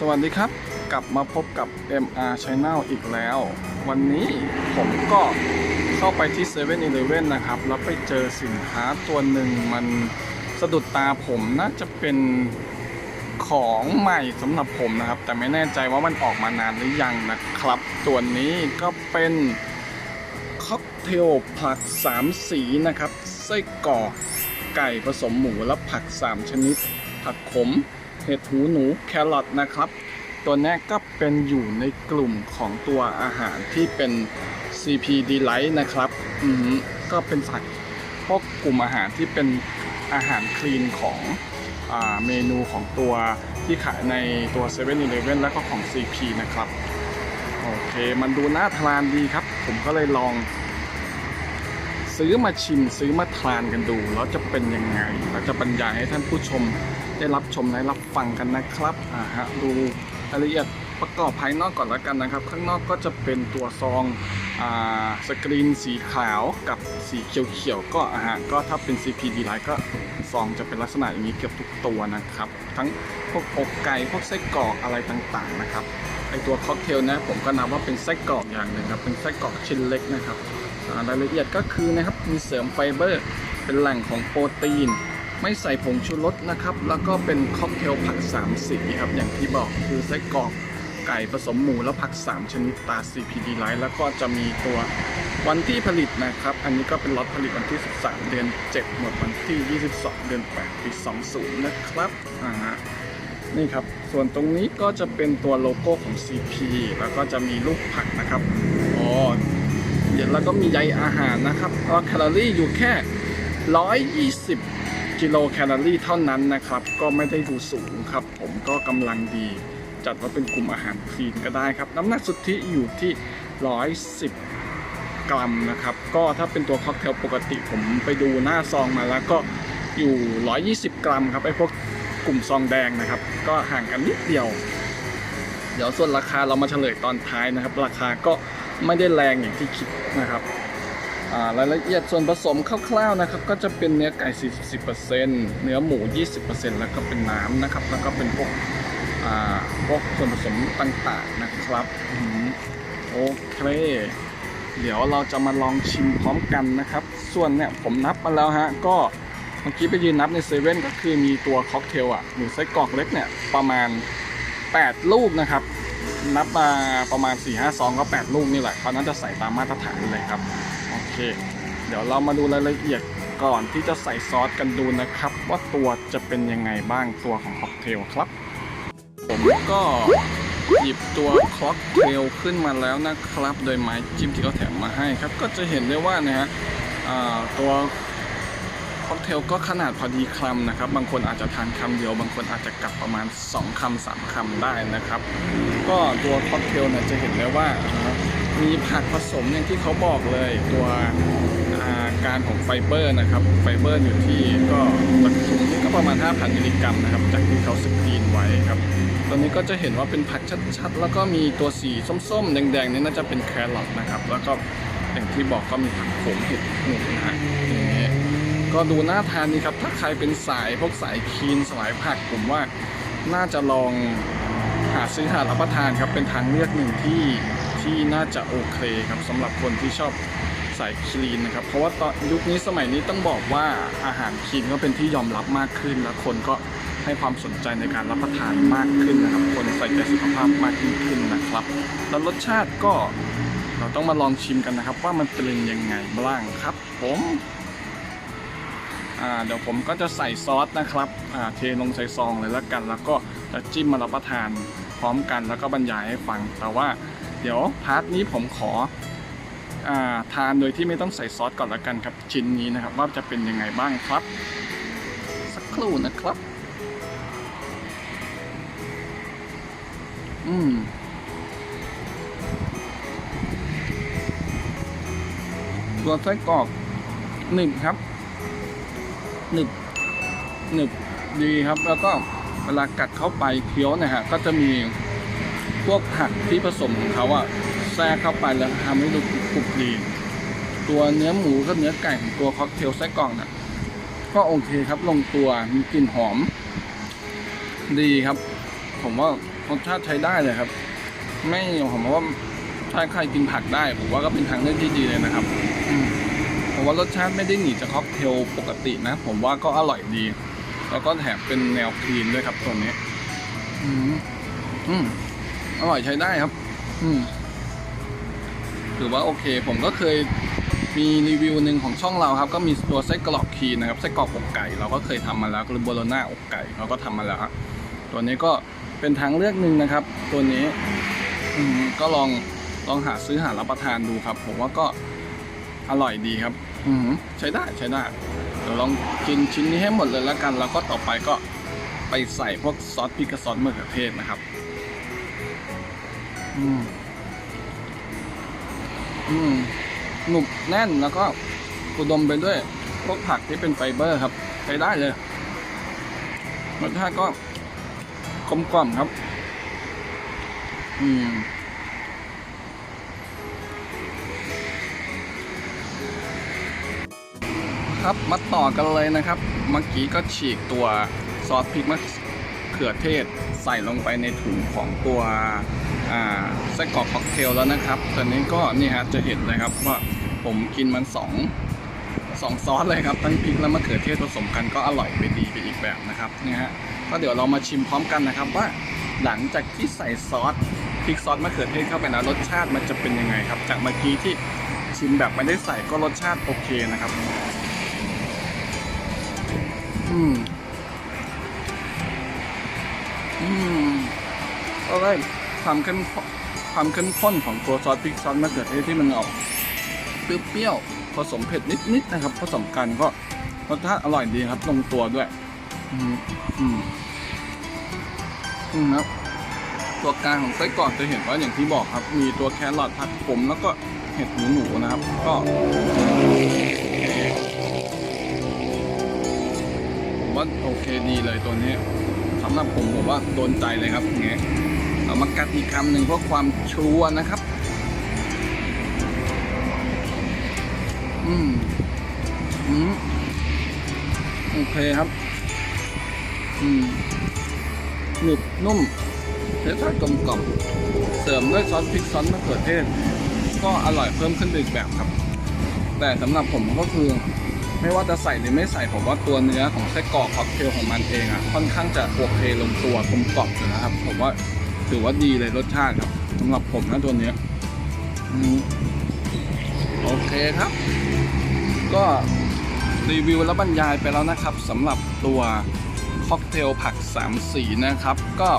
สวัสดีครับ กลับมาพบกับ MR Channel อีกแล้ว วันนี้ผมก็เข้าไปที่7 e เ e ่ e อนะครับ แล้วไปเจอสินค้าตัวหนึ่งมันสะดุดตาผมน่าจะเป็นของใหม่สำหรับผมนะครับ แต่ไม่แน่ใจว่ามันออกมานานหรือยังนะครับ ตัวนี้ก็เป็นค็อกเทลผัก 3 สีนะครับไส้กรอกไก่ผสมหมูและผัก 3 ชนิด ผักขม เห็ดหูหนูแครอทนะครับ ตัวนี้ก็เป็นอยู่ในกลุ่มของตัวอาหารที่เป็น CP Delight นะครับอือหือก็เป็นสัตว์พวกกลุ่มอาหารที่เป็นอาหารคลีนของอาเมนูของตัวที่ขายในตัว7 e เ e ่ e อแล้วก็ของ CP นะครับ โอเค มันดูน่าทานดีครับ ผมก็เลยลอง ซื้อมาชิมซื้อมาทานกันดูแล้วจะเป็นยังไงเราจะบรรยายให้ท่านผู้ชมได้รับชมและรับฟังกันนะครับอ่าฮะดูรายละเอียดประกอบภายนอกก่อนแล้วกันนะครับ ข้างนอกก็จะเป็นตัวซองอ่าสกรีนสีขาวกับสีเขียวๆก็อ่าฮะก็ถ้าเป็น CP d ไลท์ก็ซองจะเป็นลักษณะอย่างนี้เกือบทุกตัวนะครับ ทั้งพวกอกไก่พวกไส้กรอกอะไรต่างๆนะครับไอตัวค็อกเทลนะผมก็นับว่าเป็นไส้กรอกอย่างหนึ่งครับเป็นไส้กรอกชิ้นเล็กนะครับารายละเอียดก็คือนะครับมีเสริมไฟเบอร์ เป็นแหล่งของโปรตีน ไม่ใส่ผงชูรสนะครับ แล้วก็เป็นค็อกเทลผัก3สีครับอย่างที่บอกคือไส้กรอกไก่ผสมหมูและผัก 3 ชนิดตา CPD ไลท์แล้วก็จะมีตัววันที่ผลิตนะครับ อันนี้ก็เป็นล็อตผลิตวันที่ 13 เดือน 7 หมดวันที่ 22 เดือน 8 ปี 20 นะครับอ่านี่ครับ ส่วนตรงนี้ก็จะเป็นตัวโลโก้ของ CP แล้วก็จะมีรูปผักนะครับ อ๋อ เดี๋ยวแล้วก็มีใยอาหารนะครับแคลอรี่อยู่แค่ 120 กิโลแคลอรี่เท่านั้นนะครับ ก็ไม่ได้ดูสูงครับ ผมก็กำลังดี จัดว่าเป็นกลุ่มอาหารคลีนก็ได้ครับ น้ำหนักสุทธิอยู่ที่ 110 กรัมนะครับ ก็ถ้าเป็นตัวค็อกเทลปกติผมไปดูหน้าซองมาแล้วก็อยู่ 120 กรัมครับไอ้พวกกลุ่มซองแดงนะครับ ก็ห่างกันนิดเดียว เดี๋ยวส่วนราคาเรามาเฉลยตอนท้ายนะครับ ราคาก็ ไม่ได้แรงอย่างที่คิดนะครับรายละเอียดส่วนผสมคร่าวๆนะครับ ก็จะเป็นเนื้อไก่ 40%เนื้อหมู 20%แล้วก็เป็นน้ำนะครับ แล้วก็เป็นพวกพวกส่วนผสมต่างๆนะครับโอเค เดี๋ยวเราจะมาลองชิมพร้อมกันนะครับ ส่วนเนี่ยผมนับมาแล้วฮะ ก็เมื่อกี้ไปยืนนับในเซเว่นก็คือมีตัวค็อกเทลอะหรือไส้กรอกเล็กเนี่ยประมาณ 8 ลูกนะครับ นับมาประมาณ4 5 2ก็8ลูกนี่แหละเขาน่าจะใส่ตามมาตรฐานเลยครับโอเค เดี๋ยวเรามาดูรายละเอียดก่อนที่จะใส่ซอสกันดูนะครับ ว่าตัวจะเป็นยังไงบ้างตัวของค็อกเทลครับผมก็หยิบตัวค็อกเทลขึ้นมาแล้วนะครับ โดยไม้จิ้มที่เขาแถมมาให้ครับ ก็จะเห็นได้ว่านะฮะตัว ค็อกเทลก็ขนาดพอดีคำนะครับ บางคนอาจจะทานคำเดียว บางคนอาจจะกัดประมาณ 2คำ3คำได้นะครับ ก็ตัวค็อกเทลเนี่ยจะเห็นได้ว่ามีผักผสมอย่างที่เขาบอกเลยตัวอาการของไฟเบอร์นะครับ ไฟเบอร์อยู่ที่ก็ตักถุงนี่ก็ประมาณ 5,000มิลลิกรัมนะครับ จากที่เขาสกรีนไว้ครับ ตอนนี้ก็จะเห็นว่าเป็นผักชัดๆ แล้วก็มีตัวสีส้มๆ แดงๆ นี่น่าจะเป็นแครอทนะครับ แล้วก็อย่างที่บอกก็มีผักโขมเห็ดหนูนะฮะอย่างเงี้ย ก็ดูน่าทานดีครับ ถ้าใครเป็นสายพวกสายคีนสายผักผมว่าน่าจะลองหาซื้อหารับประทานครับ เป็นทางเลือกหนึ่งที่ที่น่าจะโอเคครับสำหรับคนที่ชอบสายคลีนนะครับ เพราะว่าตอนยุคนี้สมัยนี้ต้องบอกว่าอาหารคลีนก็เป็นที่ยอมรับมากขึ้น และคนก็ให้ความสนใจในการรับประทานมากขึ้นนะครับ คนใส่ใจสุขภาพมากยิ่งขึ้นนะครับ แล้วรสชาติก็เราต้องมาลองชิมกันนะครับ ว่ามันเป็นยังไงบ้างครับ ผม อ่าเดี๋ยวผมก็จะใส่ซอสนะครับอ่าเทลงใส่ซองเลยแล้วกัน แล้วก็จะจิ้มมารับประทานพร้อมกันแล้วก็บรรยายให้ฟัง แต่ว่าเดี๋ยวพาร์ทนี้ผมขออ่าทานโดยที่ไม่ต้องใส่ซอสก่อนล้วกันครับชิ้นนี้นะครับ ว่าจะเป็นยังไงบ้างครับ สักครู่นะครับ อืมตัวไส้กรอกหนึ่งครับ หนึบหนึบดีครับ แล้วก็เวลากัดเข้าไปเคี้ยวเนะฮะก็จะมีพวกผักที่ผสมของเขาอะแทรกเข้าไปแล้วทำให้ดูกรุบดี ตัวเนื้อหมูกับเนื้อไก่ของตัวค็อกเทลไส้กรอกน่ะก็โอเคครับลงตัวมีกลิ่นหอม ดีครับ ผมว่ารสชาติใช้ได้เลยครับ ไม่ผมว่าถ้าใครกินผักได้ผมว่าก็เป็นทางเลือกที่ดีเลยนะครับอืม ผมว่ารสชาติไม่ได้หนีจากค็อกเทลปกตินะ ผมว่าก็อร่อยดี แล้วก็แถมเป็นแนวคลีนด้วยครับตัวนี้ อืมอืมอร่อยใช้ได้ครับ อืมถือว่าโอเค ผมก็เคยมีรีวิวหนึ่งของช่องเราครับ ก็มีตัวไส้กรอกคีนนะครับไส้กรอกอกไก่เราก็เคยทำมาแล้วคือโบโลน่าอกไก่เราก็ทำมาแล้วตัวนี้ก็เป็นทางเลือกหนึ่งนะครับ ตัวนี้อืก็ลองลองหาซื้อหารับประทานดูครับ ผมว่าก็ อร่อยดีครับ อืมใช้ได้ใช้ได้เดี๋ยวลองกินชิ้นนี้ให้หมดเลยแล้วกัน แล้วก็ต่อไปก็ไปใส่พวกซอสพริกกับซอสมะเขือเทศนะครับ อืมอืมหนุบแน่นแล้วก็อุดมไปด้วยพวกผักที่เป็นไฟเบอร์ครับใช้ได้เลยรสชาติก็กลมกล่อมครับ อืม ครับ มาต่อกันเลยนะครับ เมื่อกี้ก็ฉีกตัวซอสพริกมะเขือเทศใส่ลงไปในถุงของตัวไส้กรอกค็อกเทลแล้วนะครับตอนนี้ก็นี่ฮะจะเห็นเลยครับว่าผมกินมันสองสองซอสเลยครับทั้งพริกและมะเขือเทศผสมกันก็อร่อยไปดีไปอีกแบบนะครับนี่ฮะก็เดี๋ยวเรามาชิมพร้อมกันนะครับว่าหลังจากที่ใส่ซอสพริกซอสมะเขือเทศเข้าไปนะรสชาติมันจะเป็นยังไงครับ จากเมื่อกี้ที่ชิมแบบไม่ได้ใส่ก็รสชาติโอเคนะครับ อืม อืมก็ได้ความเข้มข้นความเข้มข้นของตัวซอสพริกซอสมะเขือเทศที่มันออกเปรี้ยวๆผสมเผ็ดนิดๆนะครับผสมกันก็รสชาติอร่อยดีครับลงตัวด้วย อืมอืมอืมครับตัวกลางของไส้กรอกจะเห็นว่าอย่างที่บอกครับ มีตัวแครอทผัดขมแล้วก็เห็ดหนูหนูนะครับ ก็ ว่าโอเคดีเลยตัวนี้สำหรับผมผมว่าโดนใจเลยครับเงี้ยเอามากัดอีกคำหนึ่งเพื่อความชัวนะครับ อืมอืมโอเคครับ อืมหนึบนุ่มรสชาติกลมกล่อมเสริมด้วยซอสพริกซอสมะเขือเทศ ก็อร่อยเพิ่มขึ้นอีกแบบครับ แต่สำหรับผมก็คือ ไม่ว่าจะใส่หรือไม่ใส่ผมว่าตัวเนื้อของไส้กรอกค็อกเทลของมันเองอะค่อนข้างจะโอเคลงตัวกลมกล่อมอยู่นะครับ ผมว่าถือว่าดีเลยรสชาติครับสำหรับผมนะตัวเนี้ยโอเคครับ ก็รีวิวและบรรยายไปแล้วนะครับสำหรับตัวค็อกเทลผักสามสีนะครับ ก็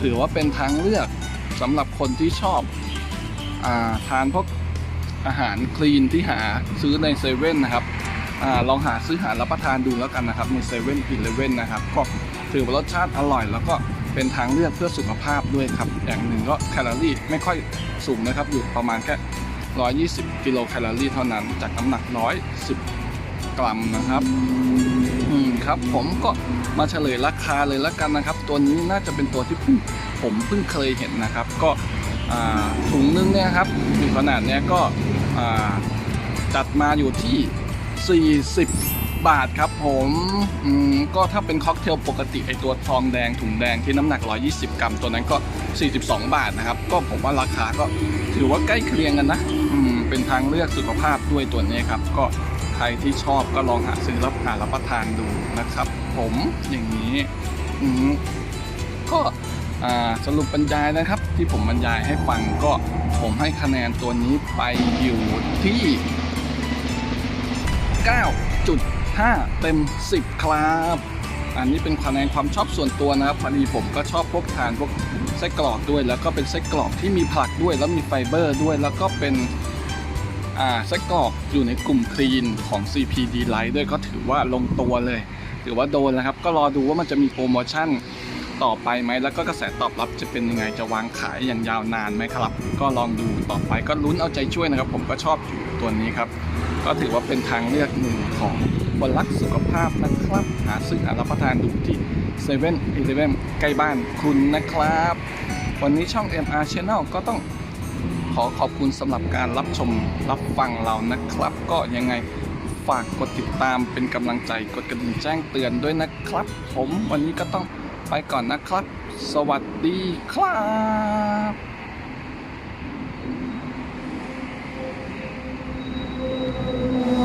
ถือว่าเป็นทางเลือกสำหรับคนที่ชอบอาทานพวกอาหารคลีนที่หาซื้อในเซเว่นนะครับ ลองหาซื้อหารับประทานดูแล้วกันนะครับในเซเว่นอีเลเว่นนะครับก็ถือว่ารสชาติอร่อย แล้วก็เป็นทางเลือกเพื่อสุขภาพด้วยครับ อย่างหนึ่งก็แคลอรี่ไม่ค่อยสูงนะครับ อยู่ประมาณแค่ 120 กิโลแคลอรี่เท่านั้น จากน้ำหนัก 110 กรัมนะครับอืมครับ ผมก็มาเฉลยราคาเลยแล้วกันนะครับ ตัวนี้น่าจะเป็นตัวที่ผมเพิ่งเคยเห็นนะครับ ก็ถุงนึงเนี่ยครับอยู่ขนาดเนี้ยก็จัดมาอยู่ที่ 40 บาทครับผมอืมก็ถ้าเป็นค็อกเทลปกติไอตัวทองแดงถุงแดงที่น้ำหนัก 120 กรัม ตัวนั้นก็ 42 บาทนะครับ ก็ผมว่าราคาก็ถือว่าใกล้เคียงกันนะอืมเป็นทางเลือกสุขภาพด้วยตัวนี้ครับ ก็ใครที่ชอบก็ลองหาซื้อรับหารับประทานดูนะครับ ผมอย่างนี้อืมก็สรุปบรรยายนะครับที่ผมบรรยายให้ฟังก็ผมให้คะแนนตัวนี้ไปอยู่ที่ 9.5 เต็ม 10 ครับ อันนี้เป็นคะแนนความชอบส่วนตัวนะครับพอดีผมก็ชอบพวกทานพวกไส้กรอกด้วย แล้วก็เป็นไส้กรอกที่มีผักด้วย แล้วมีไฟเบอร์ด้วย แล้วก็เป็นไส้กรอกอยู่ในกลุ่มคลีนของ CPD Light ด้วยก็ถือว่าลงตัวเลย ถือว่าโดนแล้วครับ ก็รอดูว่ามันจะมีโปรโมชั่นต่อไปไหม แล้วก็กระแสตอบรับจะเป็นยังไงจะวางขายอย่างยาวนานไหมครับ ก็ลองดูต่อไปก็ลุ้นเอาใจช่วยนะครับ ผมก็ชอบอยู่ตัวนี้ครับ ก็ถือว่าเป็นทางเลือกหนึ่งของคนรักสุขภาพนะครับ หาซื้อหารับประทานดูที่7 e เ e ่ e อใกล้บ้านคุณนะครับ วันนี้ช่อง MR Channel ก็ต้องขอขอบคุณสำหรับการรับชมรับฟังเรานะครับ ก็ยังไงฝากกดติดตามเป็นกำลังใจกดกระดิ่งแจ้งเตือนด้วยนะครับ ผมวันนี้ก็ต้องไปก่อนนะครับ สวัสดีครับ Thank you.